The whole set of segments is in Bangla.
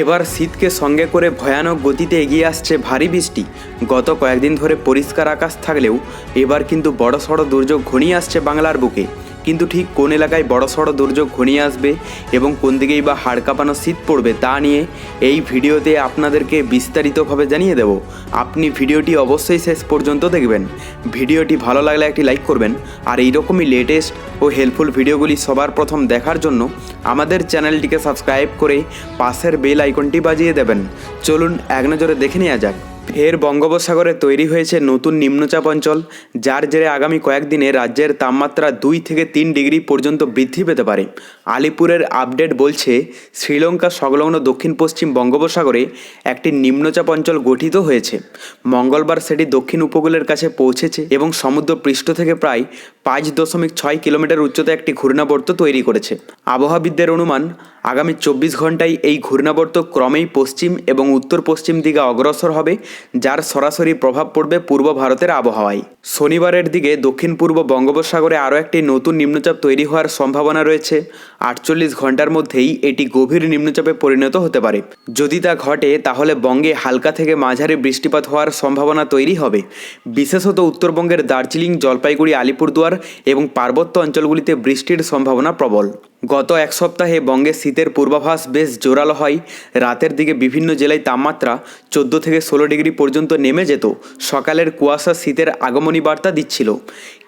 এবার শীতকে সঙ্গে করে ভয়ানক গতিতে এগিয়ে আসছে ভারী বৃষ্টি। গত কয়েকদিন ধরে পরিষ্কার আকাশ থাকলেও এবার কিন্তু বড়সড় দুর্যোগ ঘনিয়ে আসছে বাংলার বুকে। কিন্তু ঠিক কোন এলাকায় বড়সড় দুর্যোগ ঘনিয়ে আসবে এবং কোন দিকেই বা হাড় কাঁপানো শীত পড়বে তা নিয়ে এই ভিডিওতে আপনাদেরকে বিস্তারিতভাবে জানিয়ে দেব। আপনি ভিডিওটি অবশ্যই শেষ পর্যন্ত দেখবেন। ভিডিওটি ভালো লাগলে একটি লাইক করবেন। আর এইরকমই লেটেস্ট ও হেল্পফুল ভিডিওগুলি সবার প্রথম দেখার জন্য আমাদের চ্যানেলটিকে সাবস্ক্রাইব করে পাশের বেল আইকনটি বাজিয়ে দেবেন। চলুন এক নজরে দেখে নেওয়া যাক। ফের বঙ্গোপসাগরে তৈরি হয়েছে নতুন নিম্নচাপ অঞ্চল, যার জেরে আগামী কয়েকদিনে রাজ্যের তাপমাত্রা দুই থেকে তিন ডিগ্রি পর্যন্ত বৃদ্ধি পেতে পারে। আলিপুরের আপডেট বলছে, শ্রীলঙ্কা সংলগ্ন দক্ষিণ পশ্চিম বঙ্গোপসাগরে একটি নিম্নচাপ অঞ্চল গঠিত হয়েছে। মঙ্গলবার সেটি দক্ষিণ উপকূলের কাছে পৌঁছেছে এবং সমুদ্র পৃষ্ঠ থেকে প্রায় পাঁচ দশমিক ছয় কিলোমিটার উচ্চতায় একটি ঘূর্ণাবর্ত তৈরি করেছে। আবহাওয়াবিদদের অনুমান, আগামী চব্বিশ ঘন্টায় এই ঘূর্ণাবর্ত ক্রমেই পশ্চিম এবং উত্তর পশ্চিম দিকে অগ্রসর হবে, যার সরাসরি প্রভাব পড়বে পূর্ব ভারতের আবহাওয়ায়। শনিবারের দিকে দক্ষিণ পূর্ব বঙ্গোপসাগরে আরও একটি নতুন নিম্নচাপ তৈরি হওয়ার সম্ভাবনা রয়েছে। আটচল্লিশ ঘণ্টার মধ্যেই এটি গভীর নিম্নচাপে পরিণত হতে পারে। যদি তা ঘটে, তাহলে বঙ্গে হালকা থেকে মাঝারি বৃষ্টিপাত হওয়ার সম্ভাবনা তৈরি হবে। বিশেষত উত্তরবঙ্গের দার্জিলিং, জলপাইগুড়ি, আলিপুরদুয়ার এবং পার্বত্য অঞ্চলগুলিতে বৃষ্টির সম্ভাবনা প্রবল। গত এক সপ্তাহে বঙ্গে শীতের পূর্বাভাস বেশ জোরালো হয়। রাতের দিকে বিভিন্ন জেলায় তাপমাত্রা চোদ্দ থেকে ষোলো ডিগ্রি পর্যন্ত নেমে যেত। সকালের কুয়াশা শীতের আগমনী বার্তা দিচ্ছিল।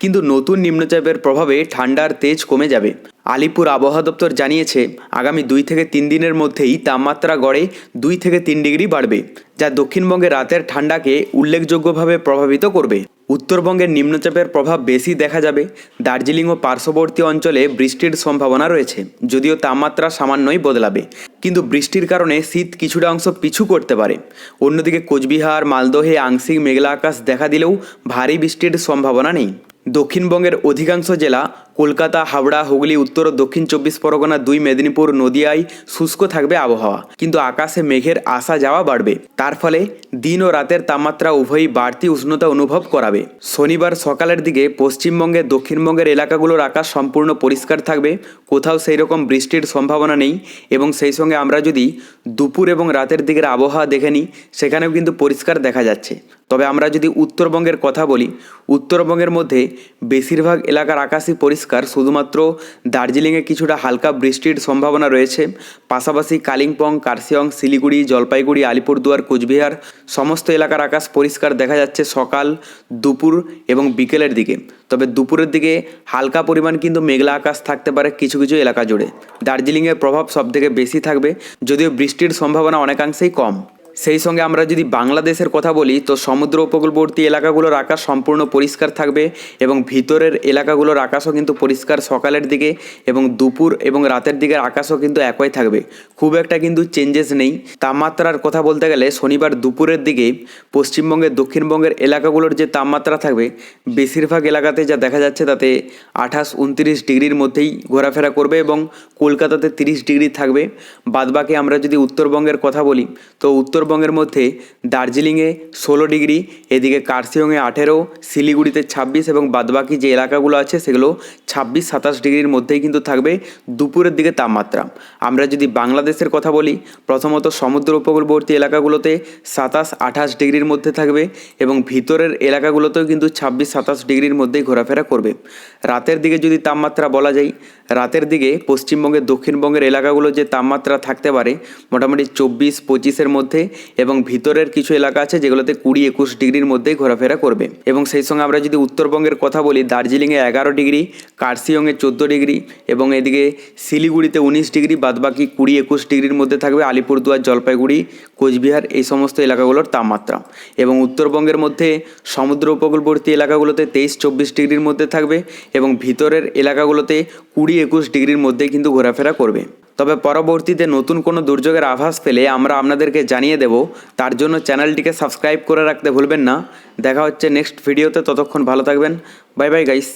কিন্তু নতুন নিম্নচাপের প্রভাবে ঠান্ডার তেজ কমে যাবে। আলিপুর আবহাওয়া দপ্তর জানিয়েছে, আগামী দুই থেকে তিন দিনের মধ্যেই তাপমাত্রা গড়ে দুই থেকে তিন ডিগ্রি বাড়বে, যা দক্ষিণবঙ্গে রাতের ঠান্ডাকে উল্লেখযোগ্যভাবে প্রভাবিত করবে। উত্তরবঙ্গের নিম্নচাপের প্রভাব বেশি দেখা যাবে। দার্জিলিং ও পার্শ্ববর্তী অঞ্চলে বৃষ্টির সম্ভাবনা রয়েছে, যদিও তাপমাত্রা সামান্যই বদলাবে। কিন্তু বৃষ্টির কারণে শীত কিছুটা অংশ পিছু করতে পারে। অন্যদিকে কোচবিহার, মালদহে, আংশিক মেঘলা আকাশ দেখা দিলেও ভারী বৃষ্টির সম্ভাবনা নেই। দক্ষিণবঙ্গের অধিকাংশ জেলা কলকাতা, হাওড়া, হুগলি, উত্তর ও দক্ষিণ চব্বিশ পরগনা, দুই মেদিনীপুর, নদিয়ায় শুষ্ক থাকবে আবহাওয়া। কিন্তু আকাশে মেঘের আসা যাওয়া বাড়বে। তার ফলে দিন ও রাতের তাপমাত্রা উভয়ই বাড়তি উষ্ণতা অনুভব করাবে। শনিবার সকালের দিকে পশ্চিমবঙ্গে, দক্ষিণবঙ্গের এলাকাগুলোর আকাশ সম্পূর্ণ পরিষ্কার থাকবে, কোথাও সেই রকম বৃষ্টির সম্ভাবনা নেই এবং সেই সঙ্গে আমরা যদি দুপুর এবং রাতের দিকের আবহাওয়া দেখে নিই, সেখানেও কিন্তু পরিষ্কার দেখা যাচ্ছে। তবে আমরা যদি উত্তরবঙ্গের কথা বলি, উত্তরবঙ্গের মধ্যে বেশিরভাগ এলাকার আকাশই পরিষ্কার, শুধুমাত্র দার্জিলিংয়ে কিছুটা হালকা বৃষ্টির সম্ভাবনা রয়েছে। পাশাপাশি কালিম্পং, কার্শিয়ং, শিলিগুড়ি, জলপাইগুড়ি, আলিপুরদুয়ার, কোচবিহার সমস্ত এলাকার আকাশ পরিষ্কার দেখা যাচ্ছে সকাল, দুপুর এবং বিকেলের দিকে। তবে দুপুরের দিকে হালকা পরিমাণ কিন্তু মেঘলা আকাশ থাকতে পারে কিছু কিছু এলাকা জুড়ে। দার্জিলিংয়ের প্রভাব সবথেকে বেশি থাকবে, যদিও বৃষ্টির সম্ভাবনা অনেকাংশেই কম। সেই সঙ্গে আমরা যদি বাংলাদেশের কথা বলি, তো সমুদ্র উপকূলবর্তী এলাকাগুলোর আকাশ সম্পূর্ণ পরিষ্কার থাকবে এবং ভিতরের এলাকাগুলোর আকাশও কিন্তু পরিষ্কার সকালের দিকে এবং দুপুর এবং রাতের দিকের আকাশও কিন্তু একই থাকবে। খুব একটা কিন্তু চেঞ্জেস নেই। তাপমাত্রার কথা বলতে গেলে শনিবার দুপুরের দিকে পশ্চিমবঙ্গের, দক্ষিণবঙ্গের এলাকাগুলোর যে তাপমাত্রা থাকবে, বেশিরভাগ এলাকাতে যা দেখা যাচ্ছে তাতে আঠাশ, উনত্রিশ ডিগ্রির মধ্যেই ঘোরাফেরা করবে এবং কলকাতাতে তিরিশ ডিগ্রি থাকবে। বাদবাকি আমরা যদি উত্তরবঙ্গের কথা বলি, তো উত্তরবঙ্গের মধ্যে দার্জিলিংয়ে ষোলো ডিগ্রি, এদিকে কার্শিয়ংয়ে আঠেরো, শিলিগুড়িতে ছাব্বিশ এবং বাদবাকি যে এলাকাগুলো আছে সেগুলো ছাব্বিশ, সাতাশ ডিগ্রির মধ্যেই কিন্তু থাকবে দুপুরের দিকে তাপমাত্রা। আমরা যদি বাংলাদেশের কথা বলি, প্রথমত সমুদ্র উপকূলবর্তী এলাকাগুলোতে সাতাশ, আঠাশ ডিগ্রির মধ্যে থাকবে এবং ভিতরের এলাকাগুলোতেও কিন্তু ছাব্বিশ, সাতাশ ডিগ্রির মধ্যেই ঘোরাফেরা করবে। রাতের দিকে যদি তাপমাত্রা বলা যায়, রাতের দিকে পশ্চিমবঙ্গের দক্ষিণবঙ্গের এলাকাগুলো যে তাপমাত্রা থাকতে পারে, মোটামুটি চব্বিশ, পঁচিশের মধ্যে এবং ভিতরের কিছু এলাকা আছে যেগুলোতে কুড়ি একুশ ডিগ্রির মধ্যেই ঘোরাফেরা করবে। এবং সেই সঙ্গে আমরা যদি উত্তরবঙ্গের কথা বলি, দার্জিলিংয়ে এগারো ডিগ্রি, কার্শিয়ংয়ে চোদ্দ ডিগ্রি এবং এদিকে শিলিগুড়িতে উনিশ ডিগ্রি, বাদবাকি কুড়ি একুশ ডিগ্রির মধ্যে থাকবে আলিপুরদুয়ার, জলপাইগুড়ি, কোচবিহার, এই সমস্ত এলাকাগুলোর তাপমাত্রা। এবং উত্তরবঙ্গের মধ্যে সমুদ্র উপকূলবর্তী এলাকাগুলোতে তেইশ, চব্বিশ ডিগ্রির মধ্যে থাকবে এবং ভিতরের এলাকাগুলোতে কুড়ি একুশ ডিগ্রির মধ্যে কিন্তু ঘোরাফেরা করবে। তবে পরবর্তীতে নতুন কোনো দুর্যোগের আভাস পেলে আমরা আপনাদেরকে জানিয়ে দেব। তার জন্য চ্যানেলটিকে সাবস্ক্রাইব করে রাখতে ভুলবেন না। দেখা হচ্ছে নেক্সট ভিডিওতে, ততক্ষণ ভালো থাকবেন। Bye bye guys